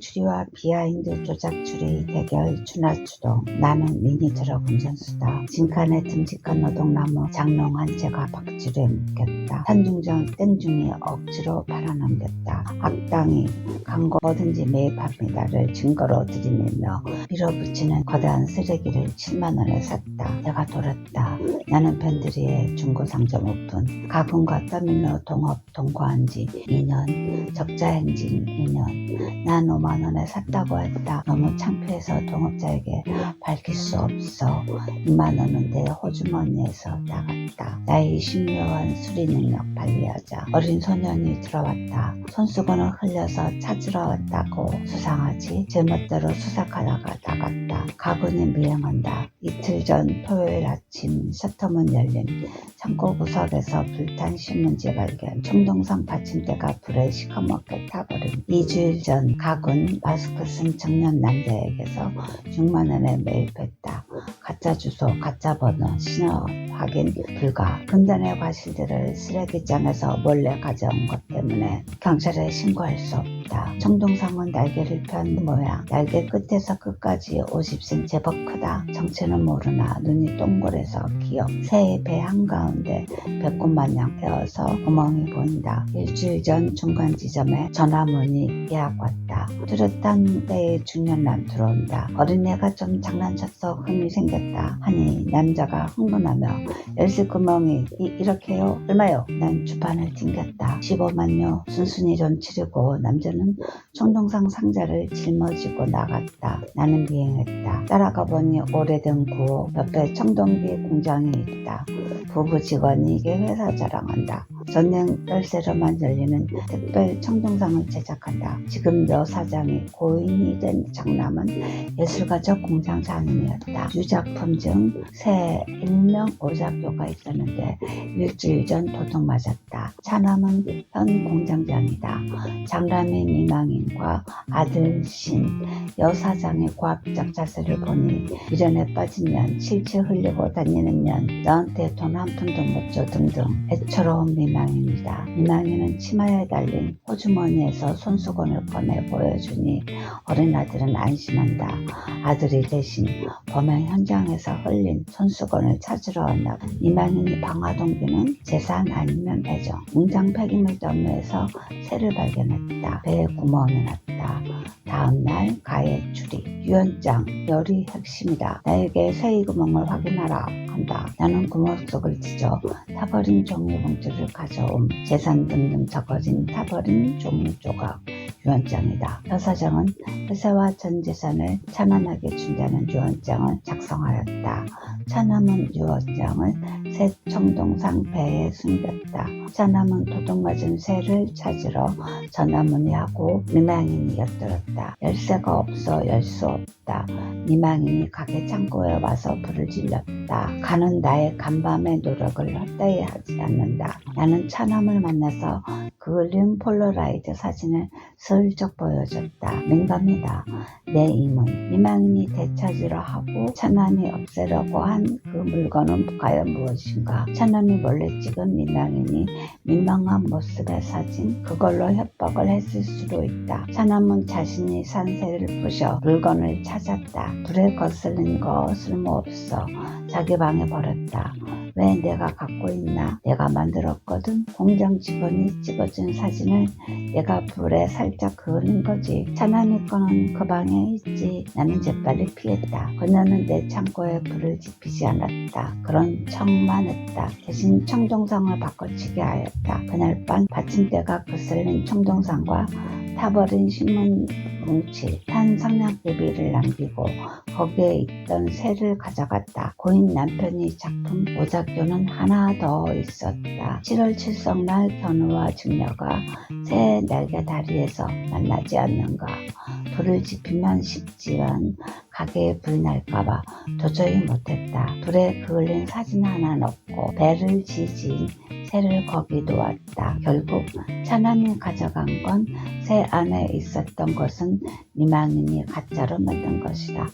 추리와 비하인드 조작 추리 대결 추나 추동 나는 미니 트럭 운전수다. 진칸에 듬직한 노동나무 장롱한 제가 박지루에 묶였다. 산중전 땡중이 억지로 팔아넘겼다. 악당이 광고 뭐든지 매입합니다를 증거로 들이밀며 밀어붙이는 거대한 쓰레기를 7만원에 샀다. 내가 돌았다. 나는 밴드리의 중고 상점 오픈. 가군과 더밀로 동업 동거한 지 2년 적자 행진 2년 난 5만 원에 샀다고 했다. 너무 창피해서 동업자에게 밝힐 수 없어. 2만 원은 내 호주머니에서 나갔다. 나의 신묘한 수리 능력 발휘하자. 어린 소년이 들어왔다. 손수건을 흘려서 찾으러 왔다고 수상하지. 제멋대로 수색하다가 나갔다. 가군이 미행한다. 이틀 전 토요일 아침 셔터문 열림 창고 구석에서 불탄 신문지 발견. 청동산 받침대가 불에 시커멓게 타버림 2주일 전 가군 마스크 쓴 청년 남자에게서 6만 원에 매입했다. 가짜 주소 가짜 번호 신호 확인 불가. 금단의 과실들을 쓰레기장에서 몰래 가져온 것 때문에 경찰에 신고할 수 없다. 청동상은 날개를 편 모양. 날개 끝에서 끝까지 50cm 제법 크다. 정체는 모르나 눈이 동그래서 귀엽. 새의 배 한가운데 배꼽 마냥 떼어서 구멍이 보인다. 일주일 전 중간 지점에 전화문이 예약 왔다 뚜렷한 때에 중년남 들어온다. 어린애가 좀 장난쳤어. 흠이 생겼다. 하니 남자가 흥분하며 열쇠 구멍이 이, 이렇게요. 얼마요? 난 주판을 튕겼다. 15만요. 순순히 좀 치르고 남자는 청동상 상자를 짊어지고 나갔다. 나는 비행했다. 따라가 보니 오래된 구호 옆에 청동기 공장이 있다. 부부 직원이 이게 회사 자랑한다 전용 열쇠로만 열리는 특별 청동상을 제작한다. 지금 여 사장이 고인이 된 장남은 예술가적 공장 장인이었다. 유작품 중 새 일명 오작교가 있었는데 일주일 전 도둑 맞았다. 차남은 현 공장장이다. 장남의 미망인과 아들 신, 여 사장의 고압적 자세를 보니 미련에 빠진 년, 실체 흘리고 다니는 년, 너한테 돈 한 푼도 못 줘 등등 애처로운 미망 입니다. 미망이는 치마에 달린 호주머니에서 손수건을 꺼내 보여주니 어린 아들은 안심한다. 아들이 대신 범행 현장에서 흘린 손수건을 찾으러 왔나 봐. 미망인이 방화동기는 재산 아니면 배정. 공장 폐기물 더미에서 새를 발견했다. 배에 구멍이 났다. 다음날 가해 추리. 유언장 열이 핵심이다. 나에게 새의 구멍을 확인하라 한다. 나는 구멍 속을 찢어 타버린 종이 봉투를 가져옴. 재산 등등 적어진 타버린 종이 조각. 유언장이다. 여 사장은 회사와 전 재산을 찬환하게 준다는 유언장을 작성하였다. 차남은 유언장을 새 청동상 배에 숨겼다. 차남은 도둑맞은 새를 찾으러 전화문의하고 미망인이 엿들었다. 열쇠가 없어 열수 없다. 미망인이 가게 창고에 와서 불을 질렀다. 가는 나의 간밤의 노력을 헛되이 하지 않는다. 나는 차남을 만나서 그을린 폴로라이드 사진을 슬쩍 보여줬다. 민감이다. 내 임은 미망인이 되찾으려 하고 차남이 없애려고 한 그 물건은 과연 무엇인가? 차남이 몰래 찍은 미망인이 민망한 모습의 사진 그걸로 협박을 했을 수도 있다. 차남은 자신이 산 새를 부셔 물건을 찾 았다. 불에 거슬린 거 쓸모없어. 자기 방에 버렸다. 왜 내가 갖고 있나? 내가 만들었거든. 공장 직원이 찍어준 사진을 내가 불에 살짝 그을린 거지. 차남이 거는 그 방에 있지. 나는 재빨리 피했다. 그녀는 내 창고에 불을 지피지 않았다. 그런 척만 했다. 대신 청동상을 바꿔치게 하였다. 그날 밤 받침대가 거슬린 청동상과 타버린 신문 뭉치 탄 상냥개비를 남기고 거기에 있던 새를 가져갔다. 고인 남편이 작품 오작교는 하나 더 있었다. 7월 칠성날 견우와 증녀가 새 날개 다리에서 만나지 않는가. 불을 지피면 쉽지만 가게에 불이 날까봐 도저히 못했다. 불에 그을린 사진 하나 넣고 배를 지진 새를 거기 놓았다. 결국 차남이 가져간 건 새 안에 있었던 것은 니망인이 가짜로 만든 것이다.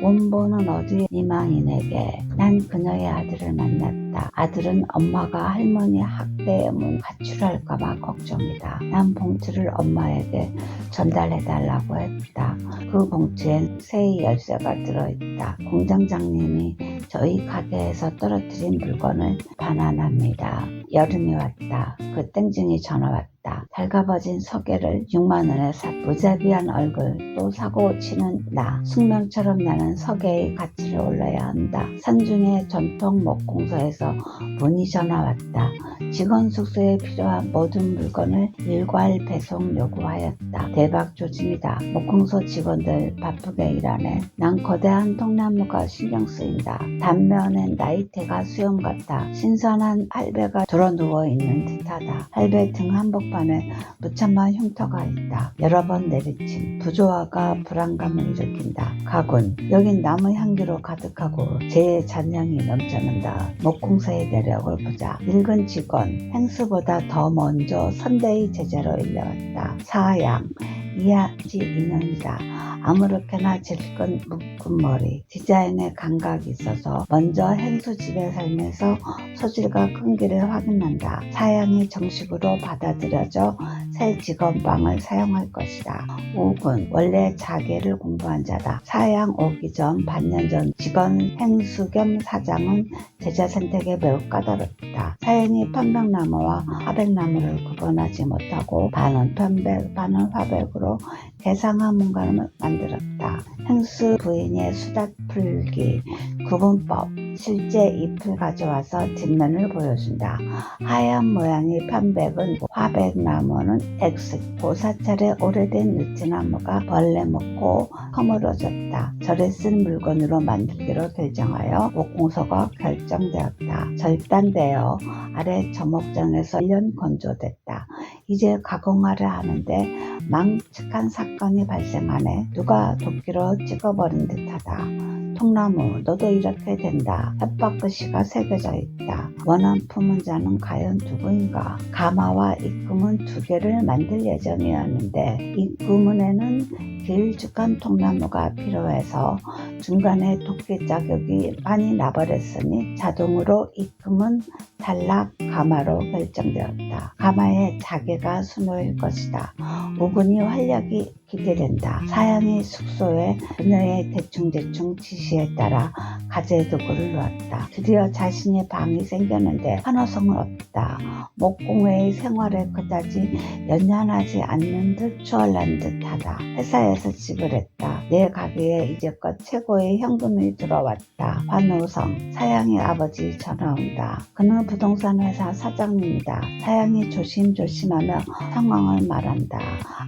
원본은 어디 니망인에게 난 그녀의 아들을 만났다. 아들은 엄마가 할머니 학대의 문 가출할까봐 걱정이다. 난 봉투를 엄마에게 전달해달라고 했다. 그 봉투엔 새의 열쇠가 들어있다. 공장장님이 저희 가게에서 떨어뜨린 물건을 반환합니다. 여름이 왔다. 그 땡증이 전화 왔다. 달가버진 서계를 6만원에 사 무자비한 얼굴 또 사고 치는 나 숙명처럼 나는 서계의 가치를 올려야 한다. 산중의 전통 목공소에서 문의 전화 왔다. 직원 숙소에 필요한 모든 물건을 일괄 배송 요구하였다. 대박 조짐이다. 목공소 직원들 바쁘게 일하네. 난 거대한 통나무가 신경 쓰인다. 단면엔 나이테가 수염 같다. 신선한 할배가 들어 누워 있는 듯하다. 할배 등 한복판에 무참한 흉터가 있다. 여러 번 내리침. 부조화가 불안감을 일으킨다. 가군. 여긴 나무 향기로 가득하고 제 잔량이 넘쳐난다. 목공소의 내력을 보자. 늙은 직원. 행수보다 더 먼저 선대의 제자로 일려왔다. 사양. 이하지 인연이다. 아무렇게나 질끈 묶은 머리, 디자인에 감각이 있어서 먼저 행수 집에 살면서 소질과 끈기를 확인한다. 사양이 정식으로 받아들여져 새 직원방을 사용할 것이다. 옥은 원래 자계를 공부한 자다. 사양 오기 전 반년 전 직원 행수 겸 사장은 제자 선택에 매우 까다롭다. 사양이 편백나무와 화백나무를 구분하지 못하고 반은 편백, 반은 화백으로 개상한 문간을 만들었다. 행수 부인의 수다 풀기 구분법 실제 잎을 가져와서 뒷면을 보여준다. 하얀 모양의 편백은 화백나무는 X 고사찰의 오래된 느티나무가 벌레 먹고 허물어졌다. 절에 쓴 물건으로 만들기로 결정하여 목공소가 결정되었다. 절단되어 아래 저목장에서 1년 건조됐다. 이제 가공하려 하는데 망측한 사건이 발생하네. 누가 도끼로 찍어버린 듯하다. 통나무, 너도 이렇게 된다. 협박 글씨가 새겨져 있다. 원한 품은 자는 과연 누구인가? 가마와 입구문 두 개를 만들 예정이었는데 입구문에는 길쭉한 통나무가 필요해서 중간에 도끼 자격이 많이 나버렸으니 자동으로 입구문 탈락 가마로 결정되었다. 가마에 자개 가 수놓일 것이다. 우군이 활력이 기대된다. 사양의 숙소에 그녀의 대충대충 지시에 따라 가재 도구를 놓았다. 드디어 자신의 방이 생겼는데 환호성은 없다. 목공회의 생활에 그다지 연연하지 않는 듯 추월난 듯하다. 회사에서 집을 했다. 내 가게에 이제껏 최고의 현금이 들어왔다. 환호성. 사양의 아버지 전화 온다. 그는 부동산 회사 사장님이다. 사양이 조심조심하며 상황을 말한다.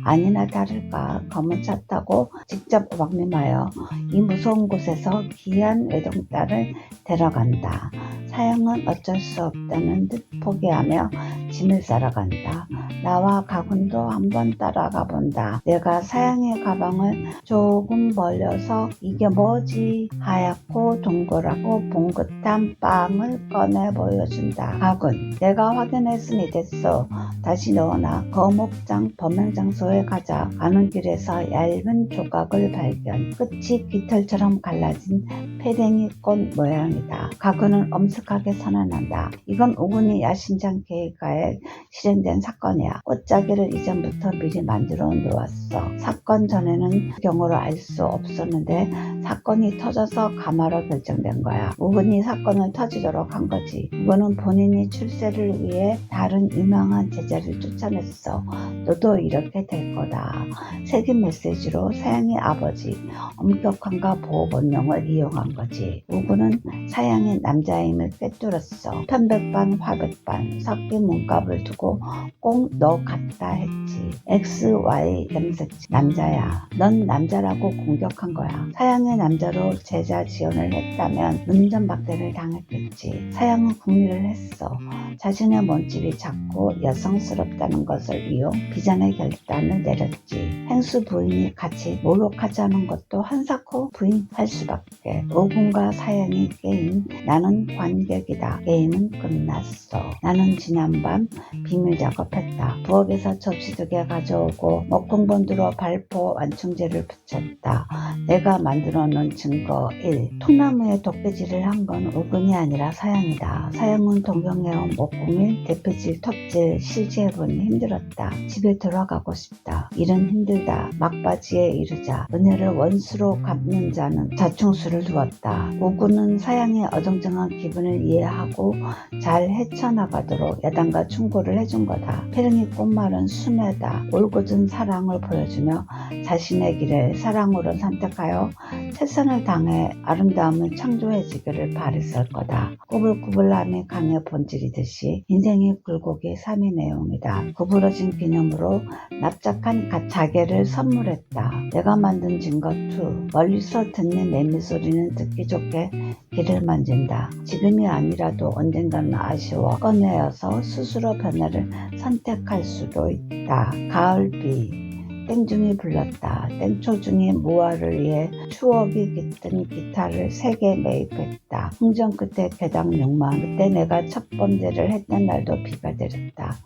아니나 다를까 검은 차 타고 직접 왕림하여 이 무서운 곳에서 귀한 외동딸을 데려간다. 사양은 어쩔 수 없다는 듯 포기하며 짐을 싸러 간다. 나와 가군도 한번 따라가 본다. 내가 사양의 가방을 조금 벌려서 이게 뭐지? 하얗고 동그랗고 봉긋한 빵을 꺼내 보여준다. 가군, 내가 확인했으니 됐어. 다시 넣어놔. 거목장 범행 장소에 가자. 가는 길 에서 얇은 조각을 발견. 끝이 깃털처럼 갈라진 패댕이 꽃 모양이다. 가군은 엄숙하게 선언한다. 이건 오군이 야심장 계획하에 실행된 사건이야. 꽃자기를 이전부터 미리 만들어 놓았어. 사건 전에는 그 경우를 알수 없었는데 사건이 터져서 가마로 결정된 거야. 우군이 사건을 터지도록 한 거지. 이거는 본인이 출세를 위해 다른 유명한 제자를 쫓아냈어. 너도 이렇게 될 거다. 세긴 메시지로 사양의 아버지 엄격함과 보호 본능을 이용한 거지. 우군은 사양의 남자임을 꿰뚫었어. 편백반 화백반 섞인 몸값을 두고 꼭 너 같다 했지. X, Y, 염색치 남자야. 넌 남자라고 공격한 거야. 사양의 남자로 제자 지원을 했다면 눈전박대를 당했겠지. 사양은 궁리를 했어. 자신의 몸집이 작고 여성스럽다는 것을 이용 비잔의 결단을 내렸지. 행수 부인이 같이 목욕하자는 것도 한사코 부인할 수밖에. 오군과 사양이 게임, 나는 관객이다. 게임은 끝났어. 나는 지난밤 비밀 작업했다. 부엌에서 접시 두 개 가져오고 목공본드로 발포 완충제를 붙였다. 내가 만들어 놓은 증거 1. 통나무에 독배질을 한 건 오근이 아니라 사양이다. 사양은 동경해온 목공일, 대패질, 톱질, 실제해보니 힘들었다. 집에 들어가고 싶다. 일은 힘들다. 막바지에 이르자 은혜를 원수로 갚는 자는 자충수를 두었다. 오군은 사양의 어정쩡한 기분을 이해하고 잘 헤쳐나가도록 야단과 충고를 해준 거다. 페릉이 꽃말은 순애다. 올곧은 사랑을 보여주며 자신의 길을 사랑으로 선택하여 최선을 다해 아름다움을 창조해지기를 바랬을 거다. 꾸불꾸불함이 강의 본질이듯이 인생의 굴곡이 3의 내용이다. 구부러진 기념으로 납작한 가- 자개를 선물했다. 내가 만든 증거 2. 멀리서 듣는 매미 소리는 듣기 좋게 길을 만진다. 지금이 아니라도 언젠가는 아쉬워 꺼내어서 스스로 변화를 선택할 수도 있다. 가을비 땡중이 불렀다. 땡초중이 무화를 위해 추억이 깃든 기타를 세 개 매입했다. 흥정 끝에 개당 6만. 그때 내가 첫 번째를 했던 날도 비가 내렸다.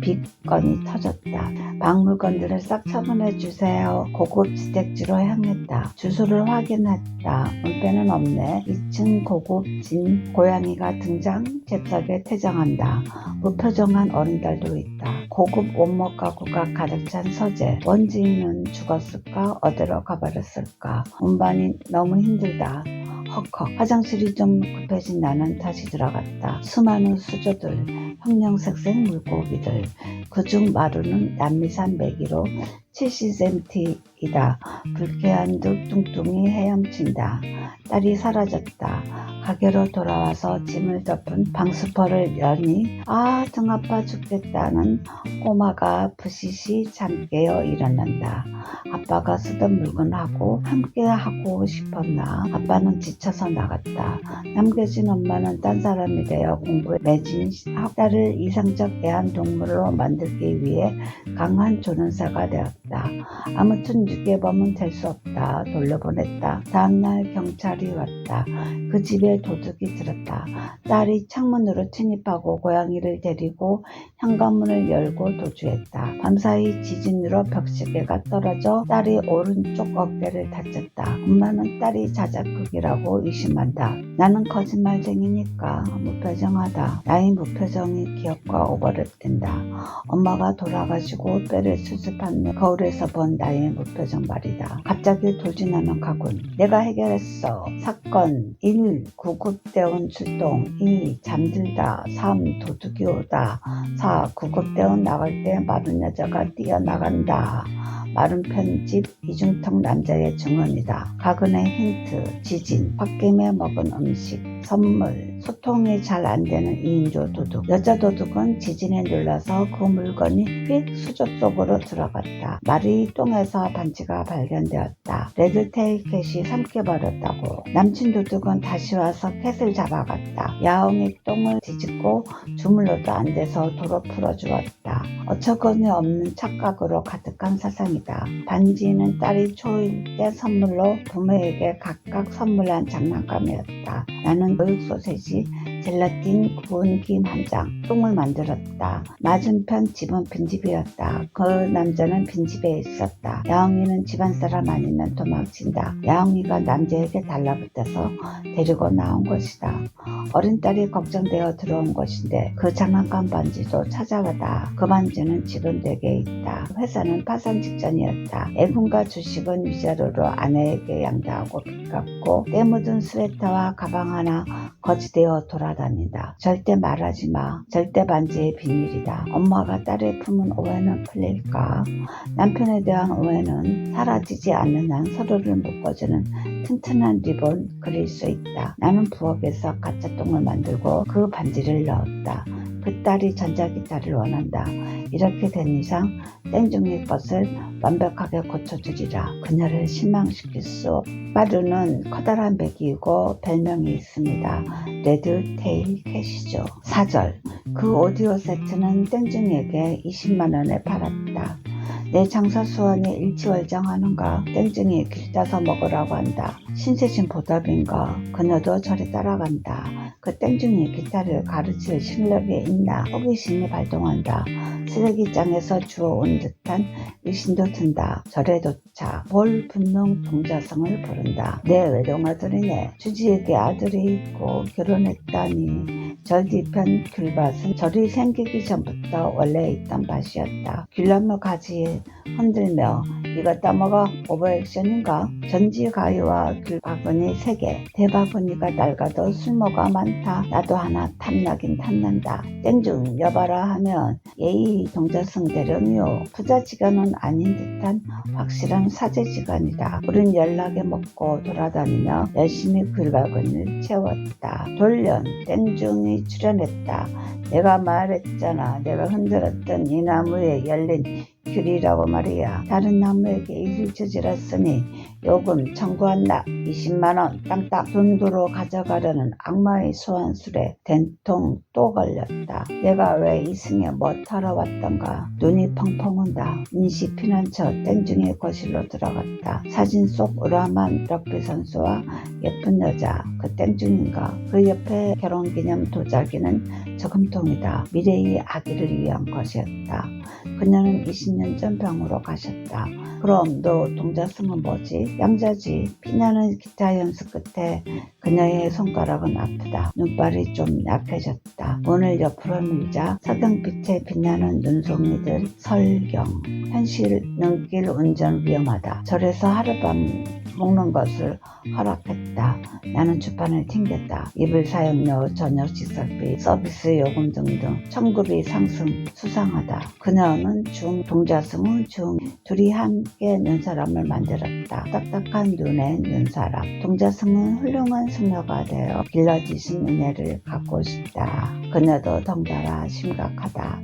빗건이 터졌다. 박물관들을 싹 처분해 주세요. 고급 지택지로 향했다. 주소를 확인했다. 문패는 없네. 2층 고급진 고양이가 등장 잽싸게 퇴장한다. 무표정한 어린딸도 있다. 고급 원목 가구가 가득 찬 서재. 원 지인은 죽었을까? 어디로 가버렸을까? 운반이 너무 힘들다. 헉헉. 화장실이 좀 급해진 나는 다시 들어갔다. 수많은 수조들, 형형색색 물고기들. 그중 마루는 남미산 메기로 70cm이다. 불쾌한 듯 뚱뚱이 헤엄친다. 딸이 사라졌다. 가게로 돌아와서 짐을 덮은 방수포를 여니 아 등 아파 죽겠다는 꼬마가 부시시 잠 깨어 일어난다. 아빠가 쓰던 물건하고 함께 하고 싶었나 아빠는 지쳐서 나갔다. 남겨진 엄마는 딴 사람이 되어 공부에 매진 딸을 이상적 애완동물로 만들기 위해 강한 조련사가 되었다. 아무튼 유괴범은 될 수 없다. 돌려보냈다. 다음날 경찰이 왔다. 그 집에 도둑이 들었다. 딸이 창문으로 침입하고 고양이를 데리고 현관문을 열고 도주했다. 밤사이 지진으로 벽시계가 떨어져 딸이 오른쪽 어깨를 다쳤다. 엄마는 딸이 자작극이라고 의심한다. 나는 거짓말쟁이니까 무표정하다. 나의 무표정이 기억과 오버랩된다. 엄마가 돌아가시고 뼈를 수습한 거울 에서 본 나의 무표정 말이다. 갑자기 돌진하는 가군. 내가 해결했어. 사건 1. 구급대원 출동 2. 잠들다 3. 도둑이 오다 4. 구급대원 나갈 때 마른 여자가 뛰어나간다. 마른 편집 이중턱 남자의 증언이다. 가근의 힌트, 지진, 홧김에 먹은 음식, 선물, 소통이 잘 안 되는 2인조 도둑. 여자 도둑은 지진에 눌러서 그 물건이 휙 수조 속으로 들어갔다. 말이 똥에서 반지가 발견되었다. 레드테일 캣이 삼켜버렸다고. 남친 도둑은 다시 와서 캣을 잡아갔다. 야옹이 똥을 뒤집고 주물러도 안 돼서 도로 풀어주었다. 어처구니 없는 착각으로 가득한 세상이다. 반지는 딸이 초일 때 선물로 부모에게 각각 선물한 장난감이었다. 나는 교육 소세지, Mm-hmm. 젤라틴, 구운 김 한 장, 똥을 만들었다. 맞은편 집은 빈집이었다. 그 남자는 빈집에 있었다. 야옹이는 집안 사람 아니면 도망친다. 야옹이가 남자에게 달라붙어서 데리고 나온 것이다. 어린 딸이 걱정되어 들어온 것인데 그 장난감 반지도 찾아가다. 그 반지는 지금 내게 있다. 회사는 파산 직전이었다. 애군과 주식은 위자료로 아내에게 양도하고 빚 갚고 때 묻은 스웨터와 가방 하나 거지되어 돌아 다닌다. 절대 말하지 마. 절대 반지의 비밀이다. 엄마가 딸의 품은 오해는 풀릴까? 남편에 대한 오해는 사라지지 않는 한 서로를 묶어주는 튼튼한 리본 그릴 수 있다. 나는 부엌에서 가짜 똥을 만들고 그 반지를 넣었다. 그 딸이 전자기타를 원한다. 이렇게 된 이상 땡중이 것을 완벽하게 고쳐주리라. 그녀를 실망시킬 수 빠르는 커다란 배기이고 별명이 있습니다. 레드 테일 캣이죠. 4절 그 오디오 세트는 땡중이에게 20만원에 팔았다. 내 장사 수완이 일치월장하는가 땡증이 길 따서 먹으라고 한다. 신세진 보답인가 그녀도 저리 따라간다. 그 땡중이 기타를 가르칠 실력이 있나 호기심이 발동한다. 쓰레기장에서 주워온 듯한 의심도 든다. 절에 도착 볼 분명 동자성을 부른다. 내 외동 아들이네. 주지에게 아들이 있고 결혼했다니 절 뒤편 귤밭은 절이 생기기 전부터 원래 있던 밭이었다. 귤나무 가지 흔들며 이거 따먹어 오버액션인가? 전지 가위와 귤바구니 3개 대바구니가 낡아도 쓸모가 많다. 나도 하나 탐나긴 탐난다. 땡중 여봐라 하면 예의 동자성 대령이요. 부자지간은 아닌 듯한 확실한 사제지간이다. 우린 연락에 먹고 돌아다니며 열심히 귤바구니를 채웠다. 돌연 땡중이 출연했다. 내가 말했잖아. 내가 흔들었던 이 나무에 열린 귤이라고 말이야. 다른 나무에게 일을 저질렀으니 요금 청구한다. 20만원 땅땅 돈도로 가져가려는 악마의 소환술에 된통 또 걸렸다. 내가 왜 이승에 뭐 타러 왔던가. 눈이 펑펑 온다. 인시 피난처 땡중의 거실로 들어갔다. 사진 속 우람한 럭비 선수와 예쁜 여자 그 땡중인가. 그 옆에 결혼기념 도자기는 저금통이다. 미래의 아기를 위한 것이었다. 그녀는 20년 전 병으로 가셨다. 그럼 너 동자승은 뭐지? 양자지. 피나는 기타 연습 끝에 그녀의 손가락은 아프다. 눈발이 좀 약해졌다. 문을 옆으로 밀자 석영빛에 빛나는 눈송이들 설경. 현실 눈길 운전 위험하다. 절에서 하룻밤 먹는 것을 허락했다. 나는 주판을 튕겼다. 이불 사용료, 저녁 식사비, 서비스 요금 등등 청급이 상승 수상하다. 그녀는 중, 동 자승은 중, 둘이 함께 눈사람을 만들었다. 딱딱한 눈의 눈사람. 동자 승은 훌륭한 수녀가 되어 길러지신 은혜를 갖고 싶다. 그녀도 덩달아 심각하다.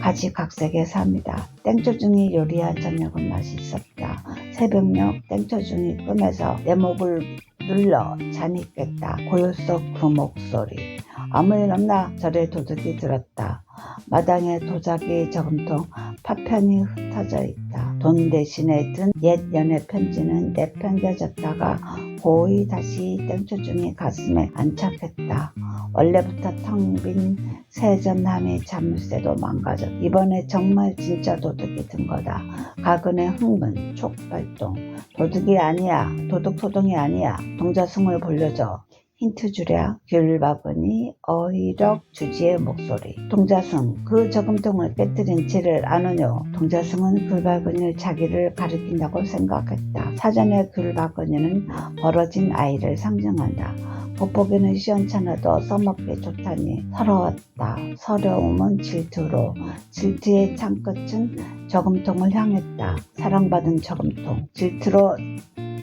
가지각색의 삶이다. 땡초중이 요리한 저녁은 맛있었다. 새벽녘 땡초중이 꿈에서 내 목을 눌러 잠이 깼다. 고요 속 그 목소리. 아무 일 없나 절에 도둑이 들었다. 마당에 도자기 저금통 파편이 흩어져 있다. 돈 대신에 든 옛 연애 편지는 내팽겨졌다가 고이 다시 땡초중이 가슴에 안착했다. 원래부터 텅 빈 세전함의 자물쇠도 망가졌. 이번에 정말 진짜 도둑이 든 거다. 가근의 흥분, 촉발동. 도둑이 아니야. 도둑 소동이 아니야. 동자승을 돌려줘. 힌트 주랴 귤바구니 어이력 주지의 목소리 동자승. 그 저금통을 깨뜨린 지를 아느뇨. 동자승은 귤바구니를 자기를 가리킨다고 생각했다. 사전에 귤바구니는 벌어진 아이를 상징한다 돋보기는 시원찮아도 써먹기 좋다니 서러웠다 서러움은 질투로 질투의 창끝은 저금통을 향했다 사랑받은 저금통 질투로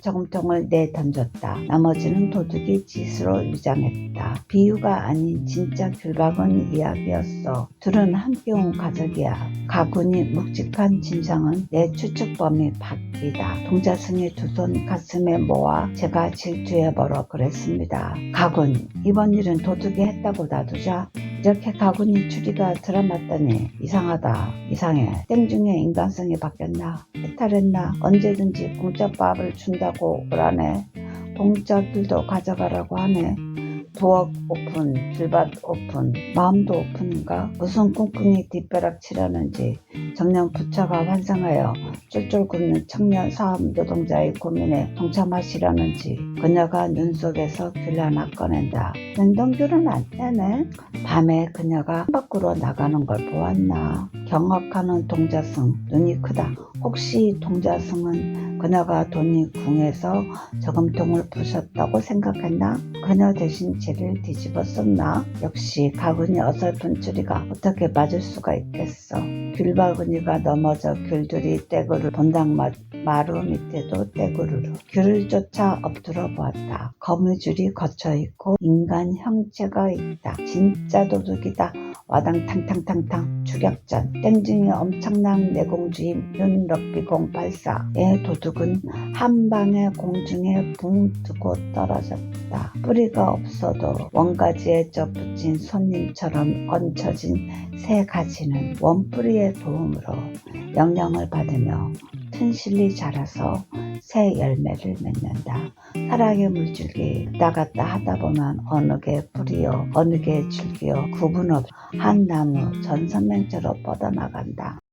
저금통을 내던졌다. 나머지는 도둑이 짓으로 위장했다. 비유가 아닌 진짜 귤박은 이야기였어. 둘은 함께 온 가족이야. 가군이 묵직한 진상은 내 추측범이 바뀌다. 동자승이 두손 가슴에 모아 제가 질투해버려 그랬습니다. 가군, 이번 일은 도둑이 했다고 놔두자. 이렇게 가군이 추리가 들어맞더니 이상하다. 이상해. 땡중에 인간성이 바뀌었나? 해탈했나? 언제든지 공짜 밥을 준다고 오라네. 동짜들도 가져가라고 하네. 부엌 오픈, 길밭 오픈, 마음도 오픈인가? 무슨 꿍꿍이 뒷벼락 치려는지 점령 부처가 환상하여 쫄쫄 굶는 청년 사업 노동자의 고민에 동참하시려는지 그녀가 눈 속에서 귤 하나 꺼낸다. 냉동귤은 안 되네. 밤에 그녀가 밖으로 나가는 걸 보았나? 경악하는 동자승, 눈이 크다. 혹시 동자승은 그녀가 돈이 궁해서 저금통을 부셨다고 생각했나? 그녀 대신 죄를 뒤집어 썼나? 역시 가군이 어설픈 추리가 어떻게 맞을 수가 있겠어. 귤바구니가 넘어져 귤들이 떼구를 본당 맞 마루 밑에도 떼구르르 쫓아 엎드려 보았다. 거미줄이 거쳐있고 인간 형체가 있다. 진짜 도둑이다. 와당 탕탕탕탕 추격전 땡중이 엄청난 내공주인 윤럭비공 발사의 도둑은 한 방에 공중에 붕 뜨고 떨어졌다. 뿌리가 없어도 원가지에 쪄붙인 손님처럼 얹혀진 새 가지는 원뿌리의 도움으로 영향을 받으며 튼실히 자라서 새 열매를 맺는다. 사랑의 물줄기 왔다 갔다 하다 보면 어느 게 뿌리요 어느 게 줄기요 구분 없이 한 나무 전선맹처럼 뻗어나간다.